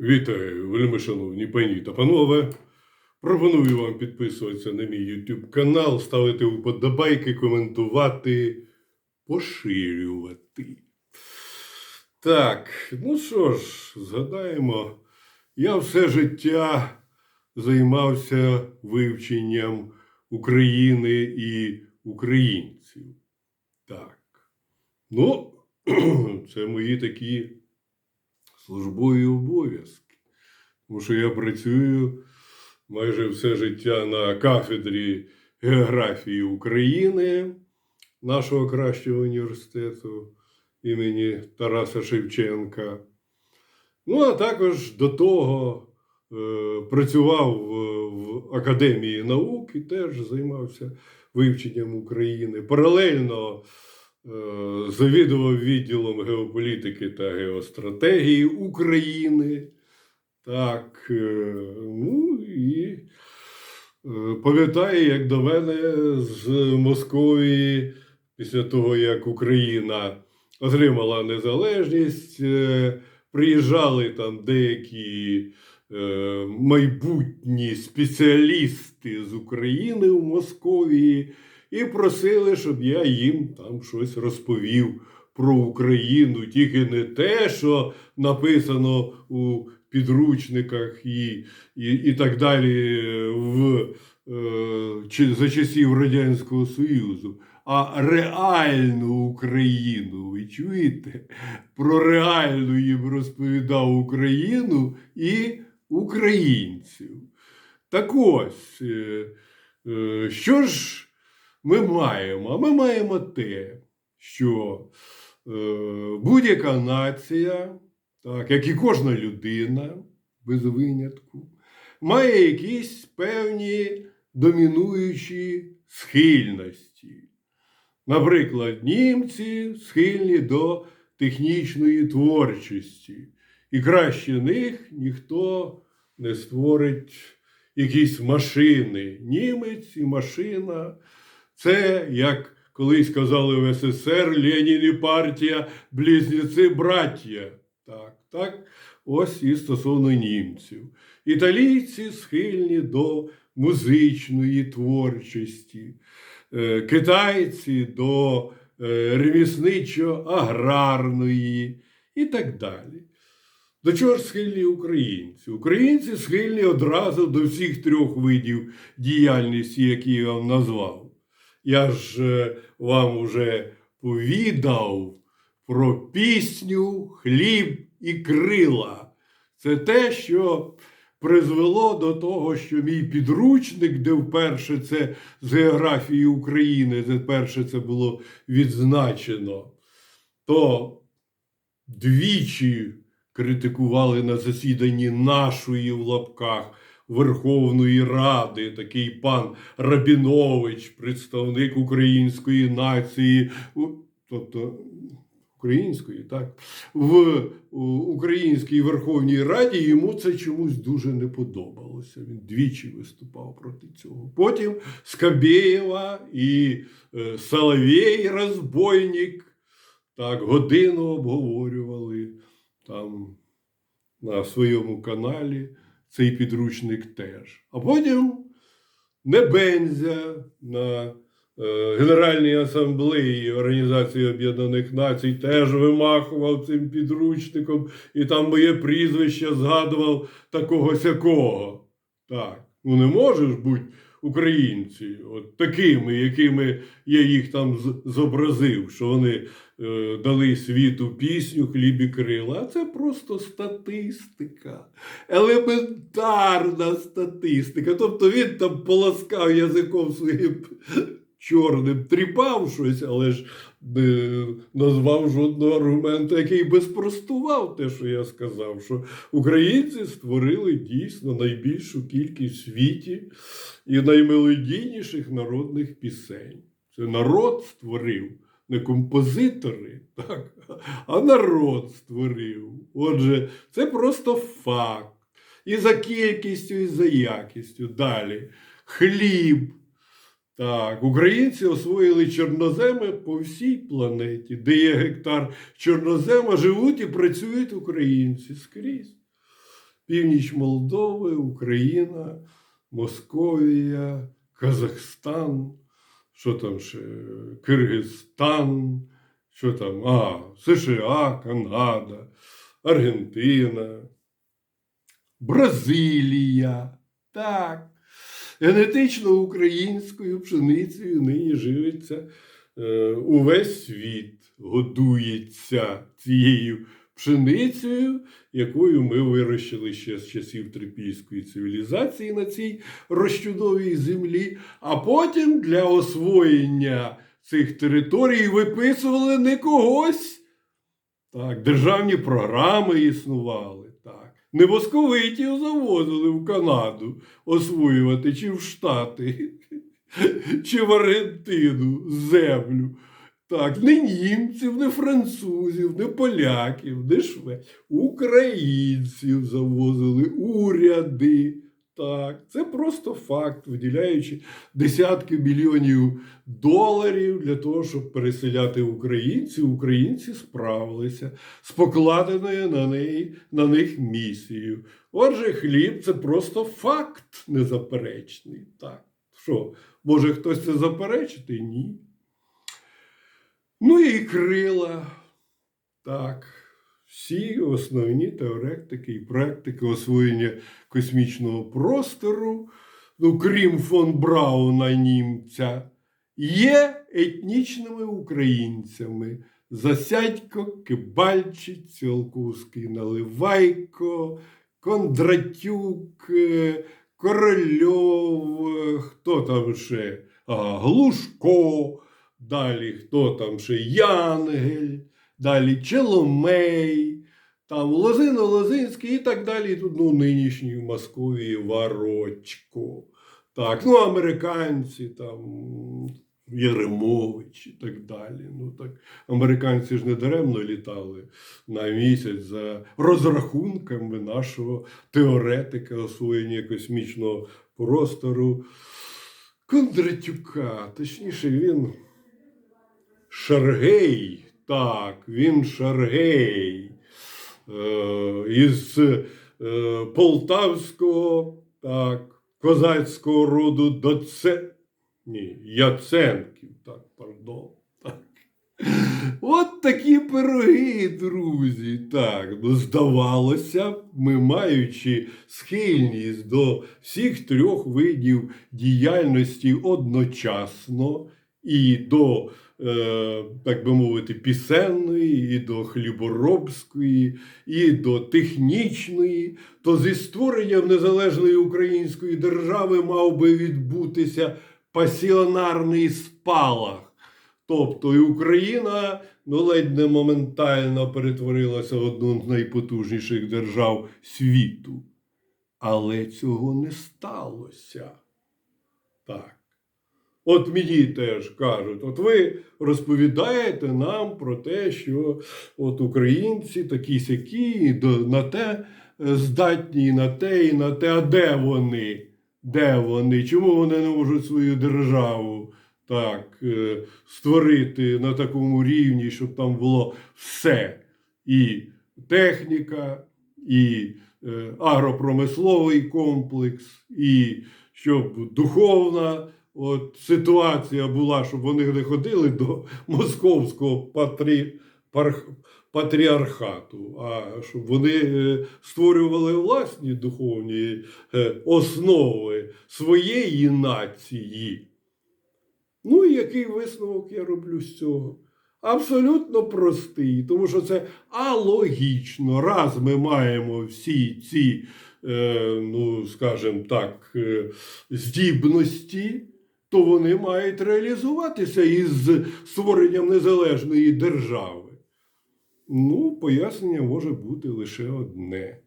Вітаю, вельми шановні пані та панове. Пропоную вам підписуватися на мій YouTube канал, ставити вподобайки, коментувати, поширювати. Так, ну що ж, згадаємо, я все життя займався вивченням України і українців. Так. Ну, це мої такі службові обов'язки. Тому що я працюю майже все життя на кафедрі географії України нашого кращого університету імені Тараса Шевченка. Ну, а також до того е, працював в, в Академії наук і теж займався вивченням України. Паралельно е, завідував відділом геополітики та геостратегії України. Так, е, ну і е, пам'ятаю, як до мене з Московії, після того, як Україна отримала незалежність, е, приїжджали там деякі е, майбутні спеціалісти з України в Московії і просили, щоб я їм там щось розповів про Україну, тільки не те, що написано у підручниках і, і, і так далі в, е, за часів Радянського Союзу, а реальну Україну. Ви чуєте? Про реальну їм розповідав Україну і українців. Так ось, е, е, що ж ми маємо? А ми маємо те, що е, будь-яка нація, так, як і кожна людина, без винятку, має якісь певні домінуючі схильності. Наприклад, німці схильні до технічної творчості, і краще них ніхто не створить якісь машини. Німець і машина це, як колись казали в СССР, Ленін і партія, близнеці браття. Так, так, ось і стосовно німців. Італійці схильні до музичної творчості, е, китайці до е, ремісничо-аграрної і так далі. До чого ж схильні українці? Українці схильні одразу до всіх трьох видів діяльності, які я вам назвав. Я ж е, вам уже повідав про пісню, хліб і крила. Це те, що призвело до того, що мій підручник, де вперше це з географії України, де вперше це було відзначено, то двічі критикували на засіданні нашої в лапках Верховної Ради, такий пан Рабінович, представник української нації, тобто української, так, в Українській Верховній Раді йому це чомусь дуже не подобалося. Він двічі виступав проти цього. Потім Скабєєва і е, Соловей розбойник так, годину обговорювали там на своєму каналі цей підручник теж. А потім Небензя на е, Генеральній асамблеї Організації Об'єднаних Націй теж вимахував цим підручником, і там моє прізвище згадував такого сякого. Так, ну не можеш бути українці, от такими, якими я їх там зобразив, що вони дали світу пісню хліб і крила. А це просто статистика, елементарна статистика. Тобто він там полоскав язиком своїм чорним, тріпав щось, але ж не назвав жодного аргументу, який би спростував те, що я сказав, що українці створили дійсно найбільшу кількість в світі і наймелодійніших народних пісень. Це народ створив, не композитори, так, а народ створив. Отже, це просто факт. І за кількістю, і за якістю. Далі. Хліб. Так, українці освоїли чорноземи по всій планеті, де є гектар чорнозема, живуть і працюють українці скрізь. північ Молдови, Україна, Московія, Казахстан, що там ще, Киргизстан, що там, а, США, Канада, Аргентина, Бразилія. Так. Генетично українською пшеницею нині живиться е, увесь світ, годується цією пшеницею, якою ми вирощили ще з часів трипільської цивілізації на цій розчудовій землі, а потім для освоєння цих територій виписували не когось. Так, державні програми існували. Так. Не московитів завозили в Канаду освоювати, чи в Штати, чи в Аргентину землю. Так, не німців, не французів, не поляків, не шведів. Українців завозили, уряди. Так, це просто факт, виділяючи десятки мільйонів доларів для того, щоб переселяти українців. Українці справилися з покладеною на, неї, на них місією. Отже, хліб це просто факт незаперечний. Так, що, може хтось це заперечити? Ні. Ну і крила. Так, всі основні теоретики і практики освоєння космічного простору, ну, крім фон Брауна німця, є етнічними українцями. Засядько, Кибальчик, Ціолковський Наливайко, Кондратюк, е, Корольов, е, хто там ще? А, Глушко, далі хто там ще? Янгель, далі Челомей, там Лозино Лозинський і так далі. Тут ну, нинішній в Московії Варочко. Так, ну, американці там. Єремович і так далі. Ну так американці ж не даремно літали на місяць за розрахунками нашого теоретика освоєння космічного простору Кондратюка. Точніше, він Шаргей. Так, він Шаргей. Е, із е, полтавського так, козацького роду доце. Ні, Яценків, так, пардон. Так. От такі пироги, друзі. Так, ну, здавалося ми, маючи схильність до всіх трьох видів діяльності одночасно, і до, е, так би мовити, пісенної, і до хліборобської, і до технічної, то зі створенням незалежної української держави мав би відбутися пасіонарний спалах. Тобто і Україна ну, ледь не моментально перетворилася в одну з найпотужніших держав світу. Але цього не сталося. Так. От мені теж кажуть, от ви розповідаєте нам про те, що от українці такі сякі, на те е, здатні, і на те, і на те. А де вони? Де вони? Чому вони не можуть свою державу так е, створити на такому рівні, щоб там було все? І техніка, і е, агропромисловий комплекс, і щоб духовна от, ситуація була, щоб вони не ходили до московського патрі, парх, патріархату, а щоб вони е, створювали власні духовні е, основи своєї нації. Ну і який висновок я роблю з цього? Абсолютно простий, тому що це алогічно. Раз ми маємо всі ці, е, ну, скажімо так, е, здібності, то вони мають реалізуватися із створенням незалежної держави. Ну, пояснення може бути лише одне.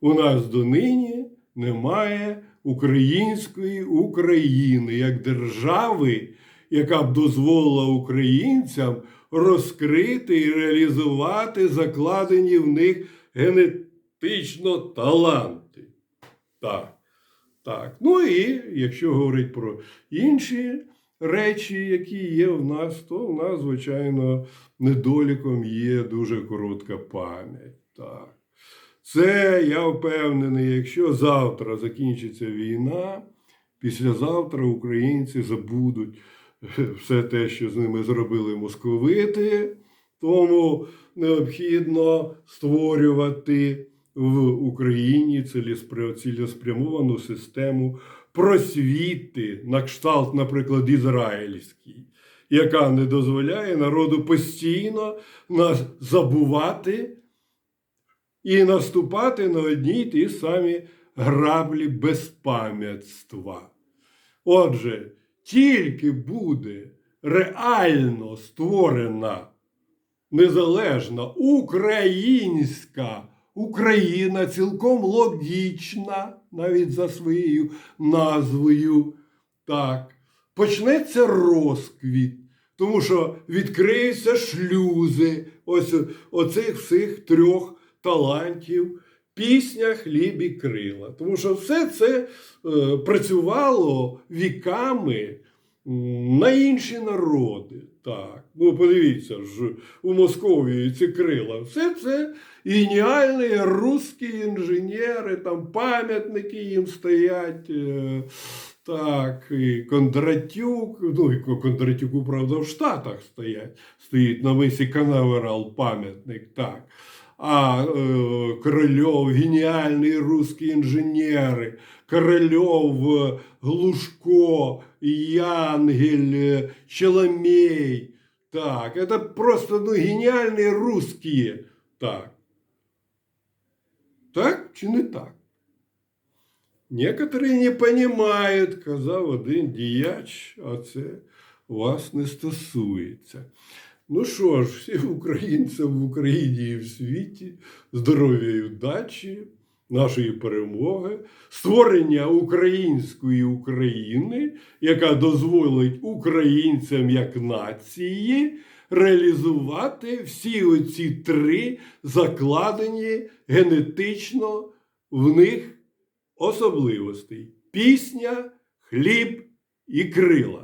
У нас донині немає української України як держави, яка б дозволила українцям розкрити і реалізувати закладені в них генетично таланти. Так. Так. Ну і якщо говорити про інші речі, які є в нас, то в нас, звичайно, недоліком є дуже коротка пам'ять. Так. Це я впевнений, якщо завтра закінчиться війна, післязавтра українці забудуть все те, що з ними зробили московити. Тому необхідно створювати в Україні цілеспря- цілеспрямовану систему просвіти на кшталт, наприклад, ізраїльський, яка не дозволяє народу постійно забувати і наступати на одні й ті самі граблі безпам'ятства. Отже, тільки буде реально створена незалежна українська Україна, цілком логічна, навіть за своєю назвою, так, почнеться розквіт. Тому що відкриються шлюзи ось оцих всіх трьох талантів. Пісня, хліб і крила. Тому що все це е, працювало віками на інші народи. Так. Ну, подивіться ж, у Московії ці крила. Все це геніальні русські інженери, там пам'ятники їм стоять. Е, так, і Кондратюк, ну і Кондратюку, правда, в Штатах стоять, стоїть на висі Канаверал пам'ятник, так. А е, Корольов, геніальні русські інженери, Корольов, е, Глушко, Янгель, е, Челомей. Так, это просто ну, геніальні русські. Так. Так чи не так? Некоторі не понимають, казав один діяч, а це вас не стосується. Ну що ж, всім українцям в Україні і в світі здоров'я і удачі, нашої перемоги, створення української України, яка дозволить українцям як нації реалізувати всі оці три закладені генетично в них особливостей: пісня, хліб і крила.